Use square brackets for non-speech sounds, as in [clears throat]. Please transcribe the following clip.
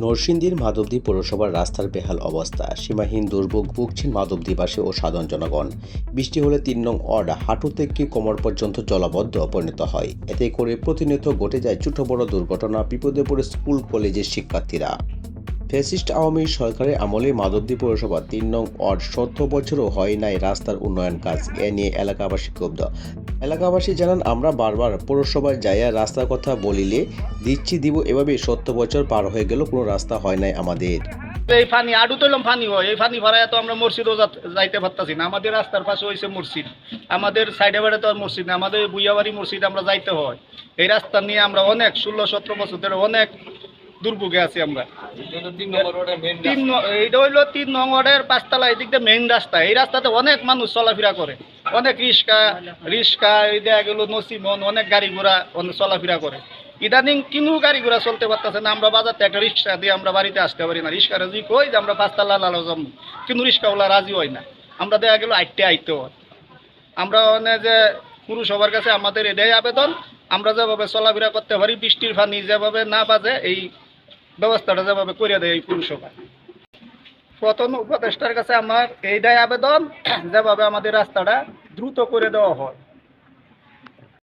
নরসিংদীর মাধবদী পৌরসভার রাস্তার বেহাল অবস্থা, সীমাহীন দুর্ভোগ ভুগছেন মাধবদীবাসী ও সাধারণ জনগণ বৃষ্টি হলে তিন নং ওয়ার্ড হাঁটু থেকে কোমর পর্যন্ত জলাবদ্ধ পরিণত হয়। এতে করে প্রতিনিয়ত ঘটে যায় ছোট বড় দুর্ঘটনা বিপদে পড়ে স্কুল, কলেজের শিক্ষার্থীরা। ফ্যাসিস্ট আওয়ামী সরকারের আমলে মাধবদী পৌরসভা তিন নং ওয়ার্ড সত্তর বছরও হয় নাই রাস্তার উন্নয়ন কাজ। এ নিয়ে এলাকাবাসী ক্ষুব্ধ। এলাকাবাসী জানান, আমরা বারবার পৌরসভায় যাইয়া রাস্তার কথা বলিলে দিচ্ছি দিব এভাবে সত্তর বছর পার হয়ে গেল, কোনো রাস্তা হয় নাই আমাদের। এই ফানি আডু তৈলাম ফানি হয়, এই ফানি ভরায় তো আমরা মসজিদও যাইতে পারতাছি না। আমাদের রাস্তার পাশে হয়েছে মসজিদ। আমাদের সাইডে বাড়ে তো আর মসজিদ না, আমাদের বুইয়াবাড়ি মসজিদ আমরা যাইতে হয়। এই রাস্তা নিয়ে আমরা অনেক, ষোলো সতেরো বছর ধরে অনেক দুর্ভোগে আছি আমরা। তিন এইটা হইল তিন নং ওয়ার্ডের পাঁচতলা এই দিক দিয়ে মেইন রাস্তা। এই রাস্তাতে অনেক মানুষ চলাফেরা করে। অনেক রিক্সা রিক্সা, এই দেখা গেল নসিমন অনেক গাড়ি ঘোড়া অনেক চলাফেরা করে। ইদানিং কিনু গাড়ি ঘোড়া চলতে পারতেছে না, আমরা বাজার থেকে একটা রিক্সা দিয়ে আমরা বাড়িতে আসতে পারি না। রিক্সা রাজি কই যে আমরা পাঁচতলা লালো যাব কিন্তু রিক্সাওয়ালা রাজি হয় না। আমরা দেখা গেল আইতে আইতে হয়। আমরা মানে যে পুরসভার কাছে আমাদের এটাই আবেদন, আমরা যেভাবে চলাফেরা করতে পারি, বৃষ্টির পানি যেভাবে না বাজে, এই ব্যবস্থাটা যেভাবে করে দেয় এই পুরসভা প্রথম উপদেষ্টার কাছে আমার এইটাই আবেদন [clears throat] যেভাবে আমাদের রাস্তাটা দ্রুত করে দেওয়া হয়।